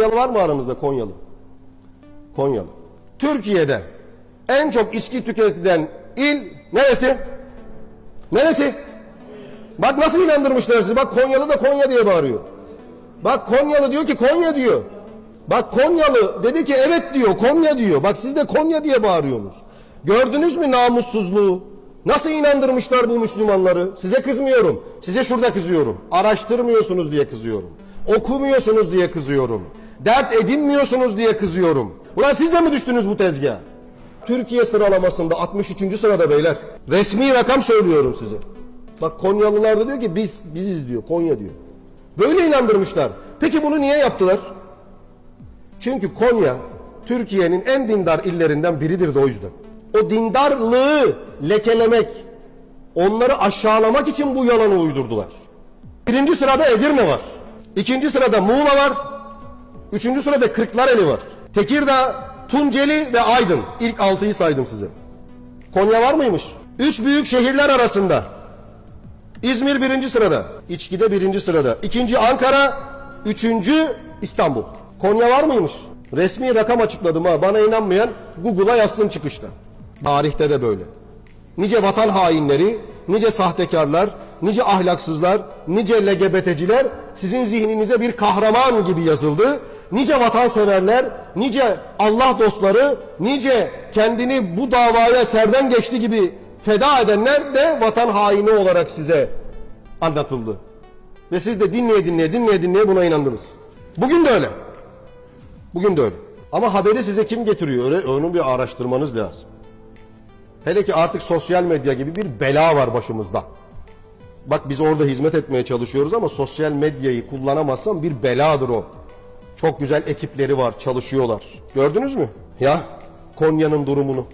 Konyalı var mı aramızda Konyalı? Konyalı. Türkiye'de en çok içki tüketilen il neresi? Neresi? Bak nasıl inandırmışlar sizi. Bak Konyalı da Konya diye bağırıyor. Bak Konyalı diyor ki Konya diyor. Bak Konyalı dedi ki evet diyor Konya diyor. Bak siz de Konya diye bağırıyorsunuz. Gördünüz mü namussuzluğu? Nasıl inandırmışlar bu Müslümanları? Size kızmıyorum. Size şurada kızıyorum. Araştırmıyorsunuz diye kızıyorum. Okumuyorsunuz diye kızıyorum. Dert edinmiyorsunuz diye kızıyorum. Ulan siz de mi düştünüz bu tezgaha? Türkiye sıralamasında 63. sırada beyler. Resmi rakam söylüyorum size. Bak Konyalılar da diyor ki biz biziz diyor Konya diyor. Böyle inandırmışlar. Peki bunu niye yaptılar? Çünkü Konya Türkiye'nin en dindar illerinden biridir de o yüzden. O dindarlığı lekelemek, onları aşağılamak için bu yalanı uydurdular. Birinci sırada Edirne var. İkinci sırada Muğla var. Üçüncü sırada Kırklareli var. Tekirdağ, Tunceli ve Aydın. İlk altıyı saydım size. Konya var mıymış? Üç büyük şehirler arasında. İzmir birinci sırada. İçkide birinci sırada. İkinci Ankara. Üçüncü İstanbul. Konya var mıymış? Resmi rakam açıkladım ha. Bana inanmayan Google'a yazsın çıkışta. Tarihte de böyle. Nice vatan hainleri, nice sahtekarlar, nice ahlaksızlar, nice LGBT'ciler sizin zihninize bir kahraman gibi yazıldı. Nice vatanseverler, nice Allah dostları, nice kendini bu davaya serden geçti gibi feda edenler de vatan haini olarak size anlatıldı. Ve siz de dinleye dinleye dinleye dinleye buna inandınız. Bugün de öyle. Bugün de öyle. Ama haberi size kim getiriyor? Öyle, onu bir araştırmanız lazım. Hele ki artık sosyal medya gibi bir bela var başımızda. Bak biz orada hizmet etmeye çalışıyoruz ama sosyal medyayı kullanamazsan bir beladır o. Çok güzel ekipleri var, çalışıyorlar. Gördünüz mü? Ya Konya'nın durumunu.